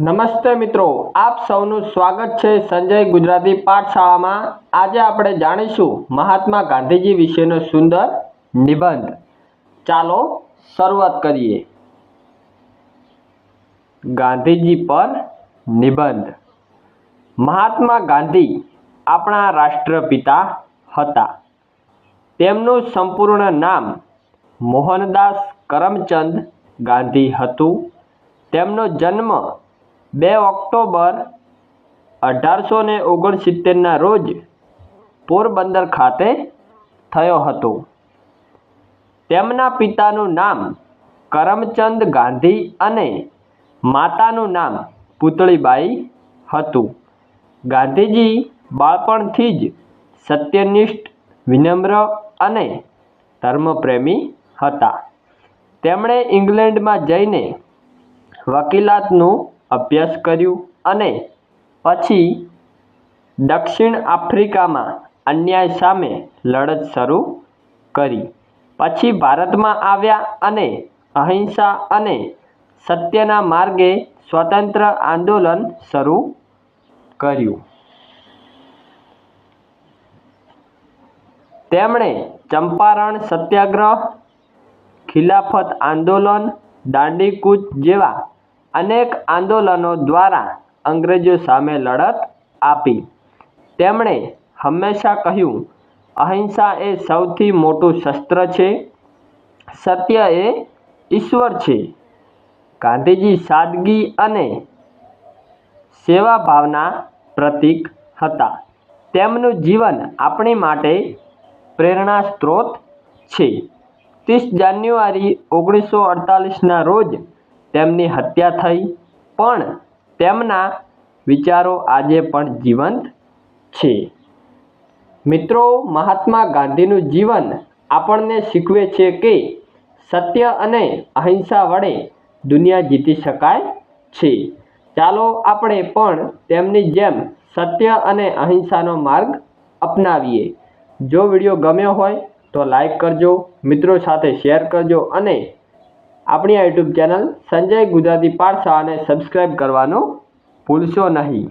નમસ્તે મિત્રો, આપ સૌનું સ્વાગત છે સંજય ગુજરાતી પાઠશાળામાં. આજે આપણે જાણીશું મહાત્મા ગાંધીજી વિશેનો સુંદર નિબંધ. ચાલો શરૂઆત કરીએ. ગાંધીજી પર નિબંધ. મહાત્મા ગાંધી આપણા રાષ્ટ્રપિતા હતા. તેમનું સંપૂર્ણ નામ મોહનદાસ કરમચંદ ગાંધી હતું. તેમનો જન્મ બે ઓક્ટોબર અઢારસો ને ઓગણસિત્તેરના રોજ પોરબંદર ખાતે થયો હતો. તેમના પિતાનું નામ કરમચંદ ગાંધી અને માતાનું નામ પુતળીબાઈ હતું. ગાંધીજી બાળપણથી જ સત્યનિષ્ઠ, વિનમ્ર અને ધર્મપ્રેમી હતા. તેમણે ઇંગ્લેન્ડમાં જઈને વકીલાતનું અભ્યાસ કર્યું અને પછી દક્ષિણ આફ્રિકામાં અન્યાય સામે લડત શરૂ કરી. પછી ભારતમાં આવ્યા અને અહિંસા અને સત્યના માર્ગે સ્વતંત્ર આંદોલન શરૂ કર્યું. તેમણે ચંપારણ સત્યાગ્રહ, ખિલાફત આંદોલન, દાંડીકૂચ જેવા અનેક આંદોલનો દ્વારા અંગ્રેજો સામે લડત આપી. તેમણે હંમેશા કહ્યું, અહિંસા એ સૌથી મોટું શસ્ત્ર છે, સત્ય એ ઈશ્વર છે. ગાંધીજી સાદગી અને સેવાભાવના પ્રતીક હતા. તેમનું જીવન આપણી માટે પ્રેરણા સ્ત્રોત છે. ત્રીસ જાન્યુઆરી ઓગણીસો અડતાલીસના રોજ તેમની હત્યા થઈ, પણ તેમના વિચારો આજે પણ જીવંત છે. મિત્રો, મહાત્મા ગાંધીનું જીવન આપણને શીખવે છે કે સત્ય અને અહિંસા વડે દુનિયા જીતી શકાય છે. ચાલો આપણે પણ તેમની જેમ સત્ય અને અહિંસાનો માર્ગ અપનાવીએ. જો વીડિયો ગમ્યો હોય તો લાઈક કરજો, મિત્રો સાથે શેર કરજો અને આપણી આ યુટ્યુબ ચેનલ સંજય ગુજરાતી પાઠશાળાને સબસ્ક્રાઈબ કરવાનું ભૂલશો નહીં.